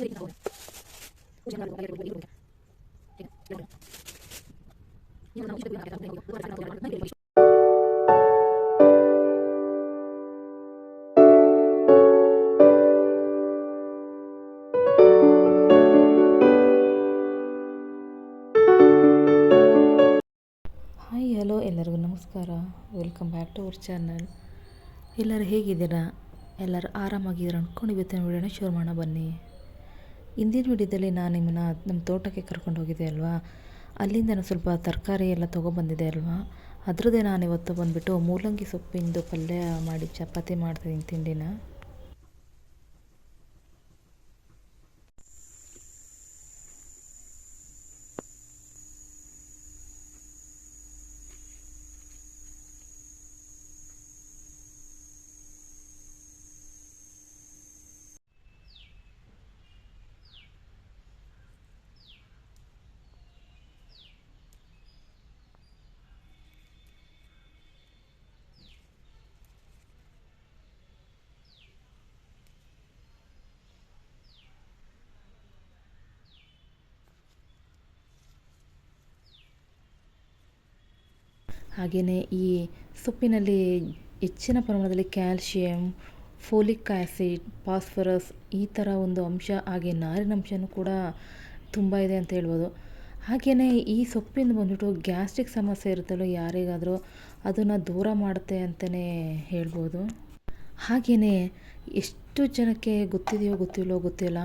Hi hello ಎಲ್ಲರಿಗೂ ನಮಸ್ಕಾರ. Welcome back to our channel ಎಲ್ಲರೂ ಹೇಗಿದ್ದೀರಾ? ಎಲ್ಲರೂ ಆರಾಮಾಗಿದ್ದೀರಾ ಅಂದ್ಕೊಂಡು ಇವತ್ತಿನ ವಿಡಿಯೋನ ಶೇರ್ ಮಾಡೋಣ ಬನ್ನಿ. ಇಂದಿನ ವಿಡಿಯೋದಲ್ಲಿ ನಾನು ನಿಮ್ಮನ್ನು ನಮ್ಮ ತೋಟಕ್ಕೆ ಕರ್ಕೊಂಡು ಹೋಗಿದ್ದೆ ಅಲ್ವಾ? ಅಲ್ಲಿಂದ ನಾನು ಸ್ವಲ್ಪ ತರಕಾರಿ ಎಲ್ಲ ತೊಗೊಬಂದಿದ್ದೆ ಅಲ್ವಾ? ಅದರದ್ದೇ ನಾನು ಇವತ್ತು ಬಂದುಬಿಟ್ಟು ಮೂಲಂಗಿ ಸೊಪ್ಪಿಂದು ಪಲ್ಯ ಮಾಡಿ ಚಪಾತಿ ಮಾಡ್ತೀನಿ ತಿಂಡಿನ. ಹಾಗೆಯೇ ಈ ಸೊಪ್ಪಿನಲ್ಲಿ ಹೆಚ್ಚಿನ ಪ್ರಮಾಣದಲ್ಲಿ ಕ್ಯಾಲ್ಶಿಯಂ, ಫೋಲಿಕ್ ಆ್ಯಸಿಡ್ ಫಾಸ್ಫರಸ್ ಈ ಥರ ಒಂದು ಅಂಶ, ಹಾಗೆ ನಾರಿನಂಶನೂ ಕೂಡ ತುಂಬ ಇದೆ ಅಂತ ಹೇಳ್ಬೋದು. ಹಾಗೆಯೇ ಈ ಸೊಪ್ಪಿಂದ ಬಂದ್ಬಿಟ್ಟು ಗ್ಯಾಸ್ಟ್ರಿಕ್ ಸಮಸ್ಯೆ ಇರುತ್ತಲ್ಲೋ ಯಾರಿಗಾದರೂ ಅದನ್ನು ದೂರ ಮಾಡುತ್ತೆ ಅಂತಲೇ ಹೇಳ್ಬೋದು. ಹಾಗೆಯೇ ಎಷ್ಟು ಜನಕ್ಕೆ ಗೊತ್ತಿದೆಯೋ ಗೊತ್ತಿಲ್ಲೋ ಗೊತ್ತಿಲ್ಲ,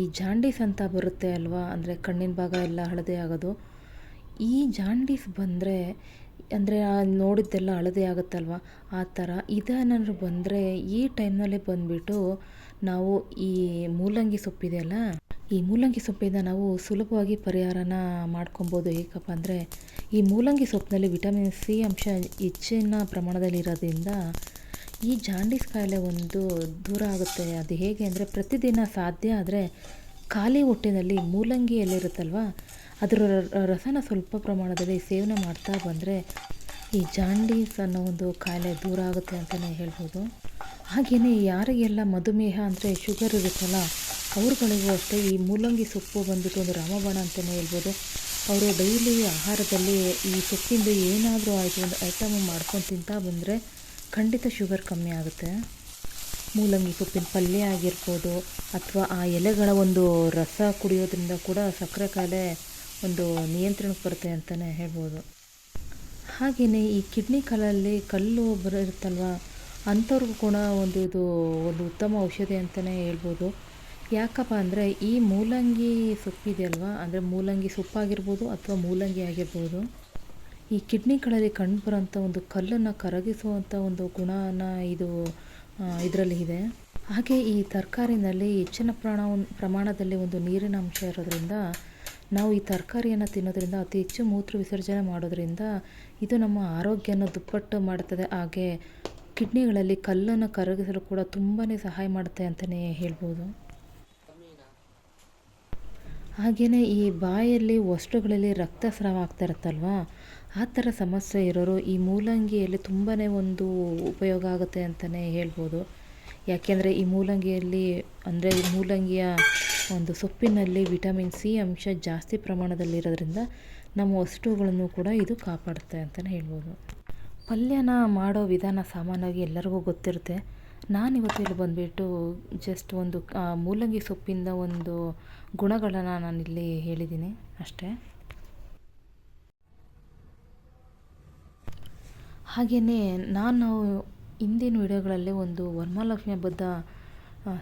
ಈ ಜಾಂಡೀಸ್ ಅಂತ ಬರುತ್ತೆ ಅಲ್ವಾ? ಅಂದರೆ ಕಣ್ಣಿನ ಭಾಗ ಎಲ್ಲ ಹಳದೆ ಆಗೋದು. ಈ ಜಾಂಡೀಸ್ ಬಂದರೆ ಅಂದರೆ ನೋಡಿದ್ದೆಲ್ಲ ಹಳದಿ ಆಗುತ್ತಲ್ವ? ಆ ಥರ ಇದೇನಾದ್ರು ಬಂದರೆ ಈ ಟೈಮ್ನಲ್ಲೇ ಬಂದುಬಿಟ್ಟು ನಾವು ಈ ಮೂಲಂಗಿ ಸೊಪ್ಪಿದೆಯಲ್ಲ ಈ ಮೂಲಂಗಿ ಸೊಪ್ಪಿಂದ ನಾವು ಸುಲಭವಾಗಿ ಪರಿಹಾರನ ಮಾಡ್ಕೊಬೋದು. ಹೇಗಪ್ಪ ಅಂದರೆ ಈ ಮೂಲಂಗಿ ಸೊಪ್ಪಿನಲ್ಲಿ ವಿಟಮಿನ್ ಸಿ ಅಂಶ ಹೆಚ್ಚಿನ ಪ್ರಮಾಣದಲ್ಲಿ ಇರೋದ್ರಿಂದ ಈ ಜಾಂಡೀಸ್ ಕಾಯಿಲೆ ಒಂದು ದೂರ ಆಗುತ್ತೆ. ಅದು ಹೇಗೆ ಅಂದರೆ ಪ್ರತಿದಿನ ಸಾಧ್ಯ ಆದರೆ ಖಾಲಿ ಹೊಟ್ಟೆನಲ್ಲಿ ಮೂಲಂಗಿ ಅದರ ರಸನ ಸ್ವಲ್ಪ ಪ್ರಮಾಣದಲ್ಲಿ ಸೇವನೆ ಮಾಡ್ತಾ ಬಂದರೆ ಈ ಜಾಂಡೀಸ್ ಅನ್ನೋ ಒಂದು ಕಾಯಿಲೆ ದೂರ ಆಗುತ್ತೆ ಅಂತಲೇ ಹೇಳ್ಬೋದು. ಹಾಗೆಯೇ ಯಾರಿಗೆಲ್ಲ ಮಧುಮೇಹ ಅಂದರೆ ಶುಗರ್ ಇರುತ್ತಲ್ಲ, ಅವ್ರುಗಳಿಗೂ ಅಷ್ಟೇ ಈ ಮೂಲಂಗಿ ಸೊಪ್ಪು ಬಂದ್ಬಿಟ್ಟು ಒಂದು ರಾಮಬಾಣ ಅಂತಲೇ ಹೇಳ್ಬೋದು. ಅವರು ಡೈಲಿ ಆಹಾರದಲ್ಲಿ ಈ ಸೊಪ್ಪಿಂದ ಏನಾದರೂ ಆಯಿತು ಒಂದು ಐಟಮ್ ಮಾಡ್ಕೊಂಡು ತಿಂತಾ ಬಂದರೆ ಖಂಡಿತ ಶುಗರ್ ಕಮ್ಮಿ ಆಗುತ್ತೆ. ಮೂಲಂಗಿ ಸೊಪ್ಪಿನ ಪಲ್ಯ ಆಗಿರ್ಬೋದು, ಅಥವಾ ಆ ಎಲೆಗಳ ಒಂದು ರಸ ಕುಡಿಯೋದ್ರಿಂದ ಕೂಡ ಸಕ್ಕರೆ ಕಾಯಿಲೆ ಒಂದು ನಿಯಂತ್ರಣಕ್ಕೆ ಬರುತ್ತೆ ಅಂತಲೇ ಹೇಳ್ಬೋದು. ಹಾಗೆಯೇ ಈ ಕಿಡ್ನಿ ಕಲ್ಲಲ್ಲಿ ಕಲ್ಲು ಬರುತ್ತಲ್ವ? ಅಂಥವ್ರಿಗೂ ಕೂಡ ಒಂದು ಇದು, ಒಂದು ಉತ್ತಮ ಔಷಧಿ ಅಂತಲೇ ಹೇಳ್ಬೋದು. ಯಾಕಪ್ಪ ಅಂದರೆ ಈ ಮೂಲಂಗಿ ಸೊಪ್ಪಿದೆಯಲ್ವ ಅಂದರೆ ಮೂಲಂಗಿ ಸೊಪ್ಪಾಗಿರ್ಬೋದು ಅಥವಾ ಮೂಲಂಗಿ ಆಗಿರ್ಬೋದು. ಈ ಕಿಡ್ನಿಗಳಲ್ಲಿ ಕಂಡುಬರೋಂಥ ಒಂದು ಕಲ್ಲನ್ನು ಕರಗಿಸುವಂಥ ಒಂದು ಗುಣನ ಇದು ಇದರಲ್ಲಿ ಇದೆ. ಹಾಗೆ ಈ ತರಕಾರಿನಲ್ಲಿ ಹೆಚ್ಚಿನ ಪ್ರಾಣ ಪ್ರಮಾಣದಲ್ಲಿ ಒಂದು ನೀರಿನ ಅಂಶ ಇರೋದ್ರಿಂದ ನಾವು ಈ ತರಕಾರಿಯನ್ನು ತಿನ್ನೋದ್ರಿಂದ ಅತಿ ಹೆಚ್ಚು ಮೂತ್ರ ವಿಸರ್ಜನೆ ಮಾಡೋದ್ರಿಂದ ಇದು ನಮ್ಮ ಆರೋಗ್ಯನ ದುಪ್ಪಟ್ಟು ಮಾಡ್ತದೆ. ಹಾಗೆ ಕಿಡ್ನಿಗಳಲ್ಲಿ ಕಲ್ಲನ್ನು ಕರಗಿಸಲು ಕೂಡ ತುಂಬಾ ಸಹಾಯ ಮಾಡುತ್ತೆ ಅಂತಲೇ ಹೇಳ್ಬೋದು. ಹಾಗೆಯೇ ಈ ಬಾಯಲ್ಲಿ ವಸ್ತುಗಳಲ್ಲಿ ರಕ್ತಸ್ರಾವ ಆಗ್ತಾ ಇರುತ್ತಲ್ವ? ಆ ಥರ ಸಮಸ್ಯೆ ಇರೋರು ಈ ಮೂಲಂಗಿಯಲ್ಲಿ ತುಂಬಾ ಒಂದು ಉಪಯೋಗ ಆಗುತ್ತೆ ಅಂತಲೇ ಹೇಳ್ಬೋದು. ಯಾಕೆಂದರೆ ಈ ಮೂಲಂಗಿಯಲ್ಲಿ ಅಂದರೆ ಈ ಮೂಲಂಗಿಯ ಒಂದು ಸೊಪ್ಪಿನಲ್ಲಿ ವಿಟಮಿನ್ ಸಿ ಅಂಶ ಜಾಸ್ತಿ ಪ್ರಮಾಣದಲ್ಲಿರೋದ್ರಿಂದ ನಮ್ಮ ವಸ್ತುಗಳನ್ನು ಕೂಡ ಇದು ಕಾಪಾಡುತ್ತೆ ಅಂತಲೇ ಹೇಳ್ಬೋದು. ಪಲ್ಯನ ಮಾಡೋ ವಿಧಾನ ಸಾಮಾನ್ಯವಾಗಿ ಎಲ್ಲರಿಗೂ ಗೊತ್ತಿರುತ್ತೆ. ನಾನಿವತ್ತು ಇಲ್ಲಿ ಬಂದುಬಿಟ್ಟು ಜಸ್ಟ್ ಒಂದು ಮೂಲಂಗಿ ಸೊಪ್ಪಿಂದ ಒಂದು ಗುಣಗಳನ್ನು ನಾನಿಲ್ಲಿ ಹೇಳಿದ್ದೀನಿ ಅಷ್ಟೇ. ಹಾಗೆಯೇ ನಾನು ಹಿಂದಿನ ವಿಡಿಯೋಗಳಲ್ಲಿ ಒಂದು ವರ್ಮಾಲಕ್ಷ್ಮಿ ಹಬ್ಬದ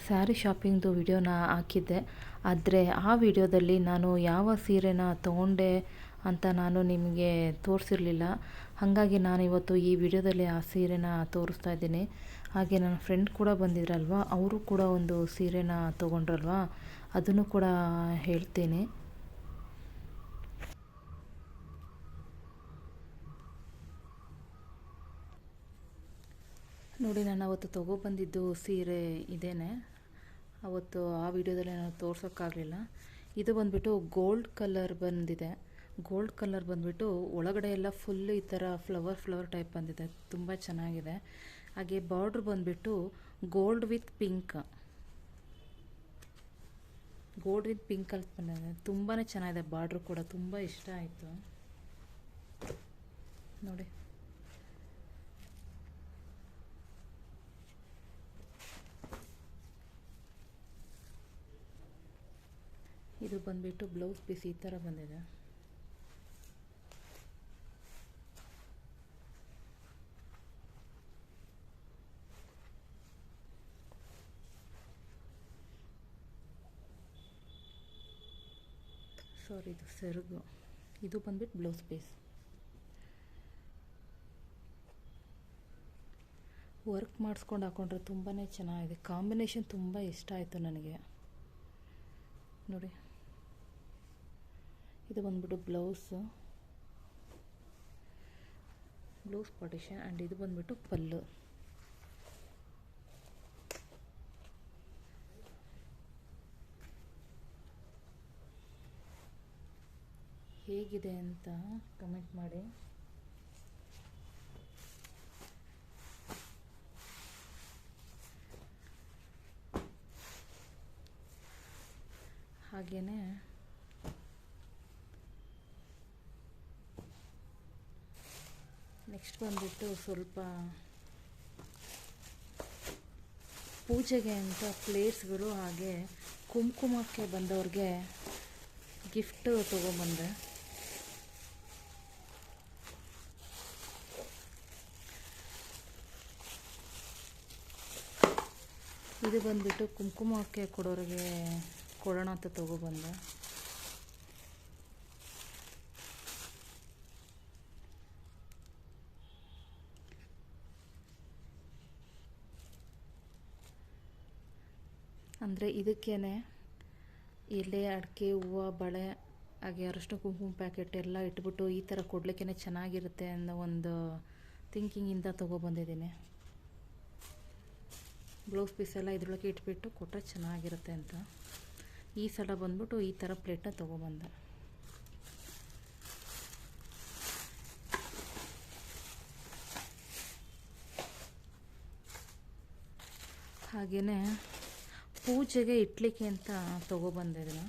ಸ್ಯಾರಿ ಶಾಪಿಂಗ್ದು ವಿಡಿಯೋನ ಹಾಕಿದ್ದೆ. ಆದರೆ ಆ ವಿಡಿಯೋದಲ್ಲಿ ನಾನು ಯಾವ ಸೀರೆನ ತೊಗೊಂಡೆ ಅಂತ ನಾನು ನಿಮಗೆ ತೋರಿಸಿರಲಿಲ್ಲ. ಹಾಗಾಗಿ ನಾನು ಇವತ್ತು ಈ ವಿಡಿಯೋದಲ್ಲಿ ಆ ಸೀರೆನ ತೋರಿಸ್ತಾ ಇದ್ದೀನಿ. ಹಾಗೆ ನನ್ನ ಫ್ರೆಂಡ್ ಕೂಡ ಬಂದಿದ್ರಲ್ವ? ಅವರು ಕೂಡ ಒಂದು ಸೀರೆನ ತೊಗೊಂಡ್ರಲ್ವ? ಅದನ್ನು ಕೂಡ ಹೇಳ್ತೀನಿ. ನೋಡಿ, ನಾನು ಅವತ್ತು ತೊಗೊಬಂದಿದ್ದು ಸೀರೆ ಇದೇನೆ. ಅವತ್ತು ಆ ವಿಡಿಯೋದಲ್ಲಿ ನಾನು ತೋರ್ಸೋಕ್ಕಾಗಲಿಲ್ಲ. ಇದು ಬಂದುಬಿಟ್ಟು ಗೋಲ್ಡ್ ಕಲರ್ ಬಂದಿದೆ. ಗೋಲ್ಡ್ ಕಲರ್ ಬಂದುಬಿಟ್ಟು ಒಳಗಡೆ ಎಲ್ಲ ಫುಲ್ ಈ ಥರ ಫ್ಲವರ್ ಫ್ಲವರ್ ಟೈಪ್ ಬಂದಿದೆ. ತುಂಬ ಚೆನ್ನಾಗಿದೆ. ಹಾಗೆ ಬಾರ್ಡ್ರ್ ಬಂದುಬಿಟ್ಟು gold with pink. Gold with pink colour ಬಂದಿದೆ. ತುಂಬಾ ಚೆನ್ನಾಗಿದೆ ಬಾರ್ಡ್ರ್ ಕೂಡ. ತುಂಬ ಇಷ್ಟ ಆಯಿತು. ನೋಡಿ. ಇದು ಬಂದುಬಿಟ್ಟು ಬ್ಲೌಸ್ ಪೀಸ್ ಈ ಥರ ಬಂದಿದೆ. ಸಾರಿ ಇದು ಸೆರಗು. ಇದು ಬಂದ್ಬಿಟ್ಟು ಬ್ಲೌಸ್ ಪೀಸ್ ವರ್ಕ್ ಮಾಡಿಸ್ಕೊಂಡು ಹಾಕೊಂಡ್ರೆ ತುಂಬಾ ಚೆನ್ನಾಗಿದೆ. ಕಾಂಬಿನೇಷನ್ ತುಂಬ ಇಷ್ಟ ಆಯಿತು ನನಗೆ. ನೋಡಿ. ಇದು ಬಂದ್ಬಿಟ್ಟು ಬ್ಲೌಸು. ಬ್ಲೌಸ್ ಪಾರ್ಟಿಷನ್ ಆ್ಯಂಡ್ ಇದು ಬಂದ್ಬಿಟ್ಟು ಪಲ್ಲು. ಹೇಗಿದೆ ಅಂತ ಕಮೆಂಟ್ ಮಾಡಿ. ಹಾಗೆಯೇ ನೆಕ್ಸ್ಟ್ ಬಂದುಬಿಟ್ಟು ಸ್ವಲ್ಪ ಪೂಜೆಗೆ ಅಂತ ಪ್ಲೇಟ್ಸ್ಗಳು ಹಾಗೆ ಕುಂಕುಮಕ್ಕೆ ಬಂದವ್ರಿಗೆ ಗಿಫ್ಟು ತೊಗೊಂಬಂದೆ ಇದು ಬಂದುಬಿಟ್ಟು ಕುಂಕುಮಕ್ಕೆ ಕೊಡೋರಿಗೆ ಕೊಡೋಣ ಅಂತ ತೊಗೊಬಂದೆ ಅಂದರೆ ಇದಕ್ಕೇ ಎಲೆ, ಅಡಿಕೆ, ಹೂವು, ಬಳೆ, ಹಾಗೆ ಅರಶಿನ ಕುಂಕುಮ ಪ್ಯಾಕೆಟ್ ಎಲ್ಲ ಇಟ್ಬಿಟ್ಟು ಈ ಥರ ಕೊಡ್ಲಿಕ್ಕೇ ಚೆನ್ನಾಗಿರುತ್ತೆ ಅನ್ನೋ ಒಂದು ಥಿಂಕಿಂಗಿಂದ ತೊಗೊಬಂದಿದ್ದೀನಿ. ಬ್ಲೌಸ್ ಪೀಸ್ ಎಲ್ಲ ಇದ್ರೊಳಗೆ ಇಟ್ಬಿಟ್ಟು ಕೊಟ್ಟರೆ ಚೆನ್ನಾಗಿರುತ್ತೆ ಅಂತ. ಈ ಸಲ ಬಂದ್ಬಿಟ್ಟು ಈ ಥರ ಪ್ಲೇಟನ್ನ ತೊಗೊಬಂದೆ. ಹಾಗೆಯೇ ಪೂಜೆಗೆ ಇಡ್ಲಿಕ್ಕೆ ಅಂತ ತೊಗೊಬಂದೆ ಇದನ್ನು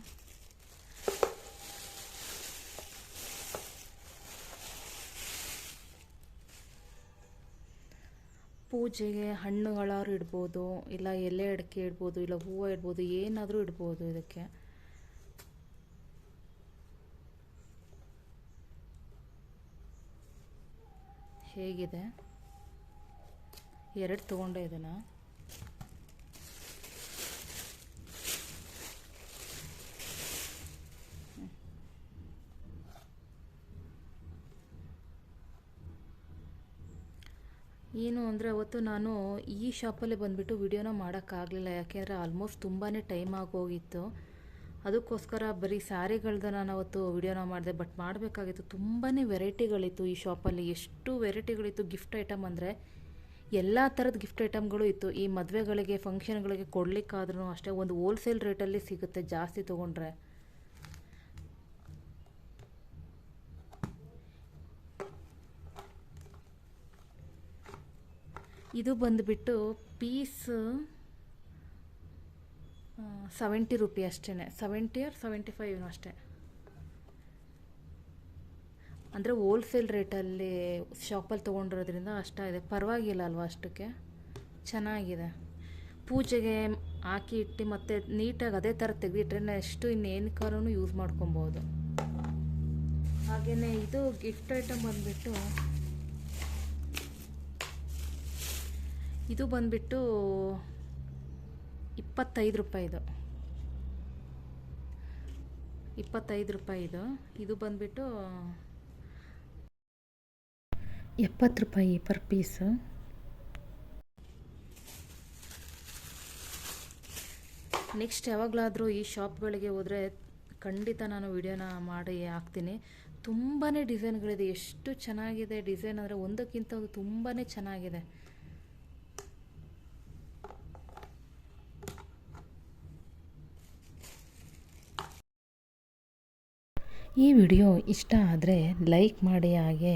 ಪೂಜೆಗೆ ಹಣ್ಣುಗಳಾದ್ರು ಇಡ್ಬೋದು, ಇಲ್ಲ ಎಲೆ ಅಡಿಕೆ ಇಡ್ಬೋದು, ಇಲ್ಲ ಹೂವು ಇಡ್ಬೋದು, ಏನಾದರೂ ಇಡ್ಬೋದು ಇದಕ್ಕೆ. ಹೇಗಿದೆ? ಎರಡು ತೊಗೊಂಡೆ ಇದನ್ನು. ಅಂದರೆ ಅವತ್ತು ನಾನು ಈ ಶಾಪಲ್ಲೇ ಬಂದುಬಿಟ್ಟು ವಿಡಿಯೋನ ಮಾಡೋಕ್ಕಾಗಲಿಲ್ಲ. ಯಾಕೆಂದರೆ ಆಲ್ಮೋಸ್ಟ್ ತುಂಬಾ ಟೈಮ್ ಆಗೋಗಿತ್ತು. ಅದಕ್ಕೋಸ್ಕರ ಬರೀ ಸ್ಯಾರಿಗಳ್ದ ನಾನು ಅವತ್ತು ವಿಡಿಯೋನ ಮಾಡಿದೆ. ಬಟ್ ಮಾಡಬೇಕಾಗಿತ್ತು. ತುಂಬಾ ವೆರೈಟಿಗಳಿತ್ತು ಈ ಶಾಪಲ್ಲಿ ಎಷ್ಟು ವೆರೈಟಿಗಳಿತ್ತು ಗಿಫ್ಟ್ ಐಟಮ್ ಅಂದರೆ ಎಲ್ಲ ಥರದ ಗಿಫ್ಟ್ ಐಟಮ್ಗಳು ಇತ್ತು. ಈ ಮದುವೆಗಳಿಗೆ ಫಂಕ್ಷನ್ಗಳಿಗೆ ಕೊಡಲಿಕ್ಕಾದ್ರೂ ಅಷ್ಟೇ. ಒಂದು ಹೋಲ್ಸೇಲ್ ರೇಟಲ್ಲಿ ಸಿಗುತ್ತೆ ಜಾಸ್ತಿ ತೊಗೊಂಡ್ರೆ. ಇದು ಬಂದುಬಿಟ್ಟು ಪೀಸ್ ಸೆವೆಂಟಿ ರುಪಿ ಅಷ್ಟೇ ಸೆವೆಂಟಿ ಆರ್ ಸೆವೆಂಟಿ ಫೈವ್ ಅಷ್ಟೇ. ಅಂದರೆ ಹೋಲ್ಸೇಲ್ ರೇಟಲ್ಲಿ ಶಾಪಲ್ಲಿ ತೊಗೊಂಡಿರೋದ್ರಿಂದ ಅಷ್ಟಾಗಿದೆ ಪರವಾಗಿಲ್ಲ ಅಲ್ವಾ ಅಷ್ಟಕ್ಕೆ? ಚೆನ್ನಾಗಿದೆ. ಪೂಜೆಗೆ ಹಾಕಿ ಇಟ್ಟು ಮತ್ತು ನೀಟಾಗಿ ಅದೇ ಥರ ತೆಗೆದಿಟ್ರೆ ನೆಕ್ಸ್ಟು ಕಾಲೂ ಯೂಸ್ ಮಾಡ್ಕೊಬೋದು. ಹಾಗೆಯೇ ಇದು ಗಿಫ್ಟ್ ಐಟಮ್ ಬಂದುಬಿಟ್ಟು ಇದು ಬಂದುಬಿಟ್ಟು ಇಪ್ಪತ್ತೈದು ರೂಪಾಯಿದು ಇಪ್ಪತ್ತೈದು ರೂಪಾಯಿದು ಇದು. ಬಂದುಬಿಟ್ಟು ಎಪ್ಪತ್ತು ರೂಪಾಯಿ ಪರ್ ಪೀಸು ನೆಕ್ಸ್ಟ್ ಯಾವಾಗಲಾದರೂ ಈ ಶಾಪ್ಗಳಿಗೆ ಹೋದರೆ ಖಂಡಿತ ನಾನು ವಿಡಿಯೋನ ಮಾಡಿ ಹಾಕ್ತೀನಿ. ತುಂಬಾ ಡಿಸೈನ್ಗಳಿದೆ ಎಷ್ಟು ಚೆನ್ನಾಗಿದೆ ಡಿಸೈನ್ ಅಂದರೆ ಒಂದಕ್ಕಿಂತ ಒಂದು ತುಂಬಾ ಚೆನ್ನಾಗಿದೆ. ಈ ವಿಡಿಯೋ ಇಷ್ಟ ಆದರೆ ಲೈಕ್ ಮಾಡಿ, ಹಾಗೆ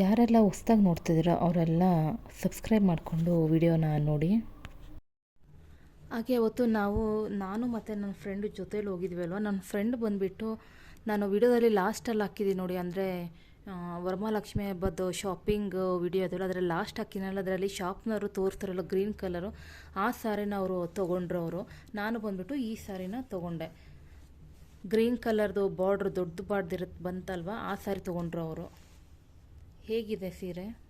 ಯಾರೆಲ್ಲ ಹೊಸ್ದಾಗಿ ನೋಡ್ತಿದ್ದೀರೋ ಅವರೆಲ್ಲ ಸಬ್ಸ್ಕ್ರೈಬ್ ಮಾಡಿಕೊಂಡು ವಿಡಿಯೋನ ನೋಡಿ. ಹಾಗೆ ಅವತ್ತು ನಾವು, ನಾನು ಮತ್ತು ನನ್ನ ಫ್ರೆಂಡ್ ಜೊತೇಲಿ ಹೋಗಿದ್ವಿ ಅಲ್ವ? ನನ್ನ ಫ್ರೆಂಡ್ ಬಂದುಬಿಟ್ಟು ನಾನು ವಿಡಿಯೋದಲ್ಲಿ ಲಾಸ್ಟಲ್ಲಿ ಹಾಕಿದ್ದೀನಿ ನೋಡಿ, ಅಂದರೆ ವರಮಹಾಲಕ್ಷ್ಮಿ ಹಬ್ಬದ್ದು ಶಾಪಿಂಗ್ ವಿಡಿಯೋ ಅದರಲ್ಲಿ. ಲಾಸ್ಟ್ ಹಾಕಿನಲ್ಲ ಅದರಲ್ಲಿ ಶಾಪ್ನವರು ತೋರಿಸ್ತಾರಲ್ಲ ಗ್ರೀನ್ ಕಲರು ಆ ಸಾರಿನ ಅವರು ತೊಗೊಂಡ್ರು ಅವರು. ನಾನು ಬಂದುಬಿಟ್ಟು ಈ ಸ್ಯಾರಿನ ತೊಗೊಂಡೆ. ಗ್ರೀನ್ ಕಲರ್ದು ಬಾರ್ಡ್ರ್ ದೊಡ್ಡ ಬಾರ್ಡ್ರ್ ಬಂತಲ್ವ? ಆ ಸಾರಿ ತೊಗೊಂಡ್ರು ಅವರು. ಹೇಗಿದೆ ಸೀರೆ?